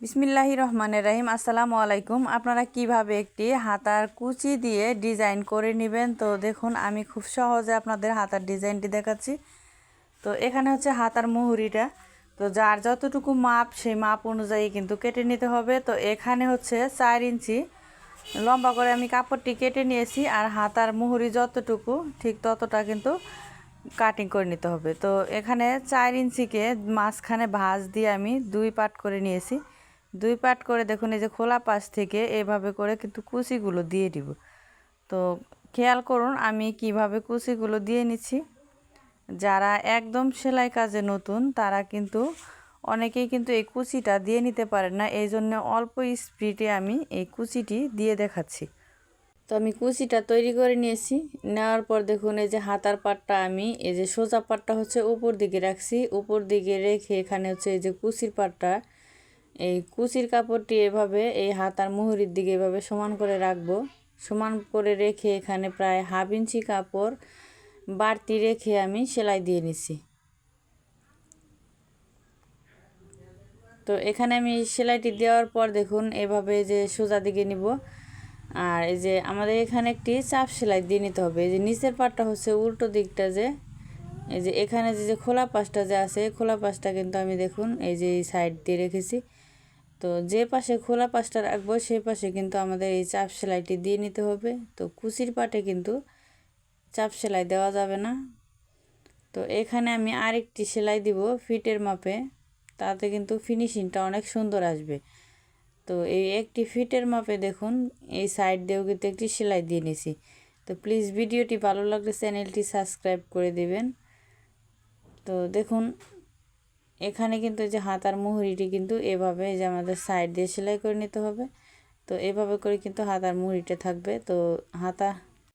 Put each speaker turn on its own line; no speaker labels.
বিসমিল্লাহি রহমানের রাহিম আসসালামু আলাইকুম আপনারা কীভাবে একটি হাতার কুচি দিয়ে ডিজাইন করে নেবেন? তো দেখুন, আমি খুব সহজে আপনাদের হাতার ডিজাইনটি দেখাচ্ছি। তো এখানে হচ্ছে হাতার মুহুরিটা। তো যার যতটুকু মাপ, সেই মাপ অনুযায়ী কিন্তু কেটে নিতে হবে। তো এখানে হচ্ছে চার ইঞ্চি লম্বা করে আমি কাপড়টি কেটে নিয়েছি আর হাতার মুহুরি যতটুকু, ঠিক ততটা কিন্তু কাটিং করে নিতে হবে। তো এখানে চার ইঞ্চিকে মাঝখানে ভাঁজ দিয়ে আমি দুই পাট করে নিয়েছি। দুই পাট করে দেখুন, এই যে খোলা পাশ থেকে এভাবে করে কিন্তু কুচিগুলো দিয়ে দিব। তো খেয়াল করুন, আমি কীভাবে কুচিগুলো দিয়ে নিচ্ছি। যারা একদম সেলাই কাজে নতুন, তারা কিন্তু অনেকেই কিন্তু এই কুচিটা দিয়ে নিতে পারেন না। এই জন্য অল্প স্পিডে আমি এই কুচিটি দিয়ে দেখাচ্ছি। তো আমি কুচিটা তৈরি করে নিয়েছি। নেওয়ার পর দেখুন, এই যে হাতার পাটটা আমি, এই যে সোজা পাটটা হচ্ছে উপর দিকে রাখছি। উপর দিকে রেখে এখানে হচ্ছে এই যে কুচির পাটটা এই কুচির কাপড়টি এভাবে, এই হাত আর মুহুরির দিকে এভাবে সমান করে রাখব। সমান করে রেখে এখানে প্রায় হাফ ইঞ্চি কাপড় বাড়তি রেখে আমি সেলাই দিয়ে নিছি তো এখানে আমি সেলাইটি দেওয়ার পর দেখুন, এভাবে যে সোজা দিকে নিব। আর এই যে আমাদের এখানে একটি চাপ সেলাই দিয়ে নিতে হবে। এই যে নিচের পাটটা হচ্ছে উল্টো দিকটা যে, এই যে এখানে যে খোলা পাশটা যে আছে খোলা পাশটা কিন্তু আমি দেখুন, এই যে সাইড দিয়ে রেখেছি। তো যে পাশে খোলা পাশটা রাখব, সেই পাশে কিন্তু আমাদের এই চাপ সেলাইটি দিয়ে নিতে হবে। তো কুচির পাটে কিন্তু চাপ সেলাই দেওয়া যাবে না। তো এখানে আমি আরেকটি সেলাই দিব ফিটের মাপে। তাতে কিন্তু ফিনিশিংটা অনেক সুন্দর আসবে। তো এই একটি ফিটের মাপে দেখুন, এই সাইড দিয়েও কিন্তু একটি সেলাই দিয়ে নিছি। তো প্লিজ ভিডিওটি ভালো লাগলে চ্যানেলটি সাবস্ক্রাইব করে দেবেন। তো দেখুন এখানে কিন্তু যে হাতার মুহুরিটি কিন্তু এভাবে যে আমাদের সাইড দিয়ে সেলাই করে নিতে হবে। তো এভাবে করে কিন্তু হাতার মুহুরিটা থাকবে। তো হাতা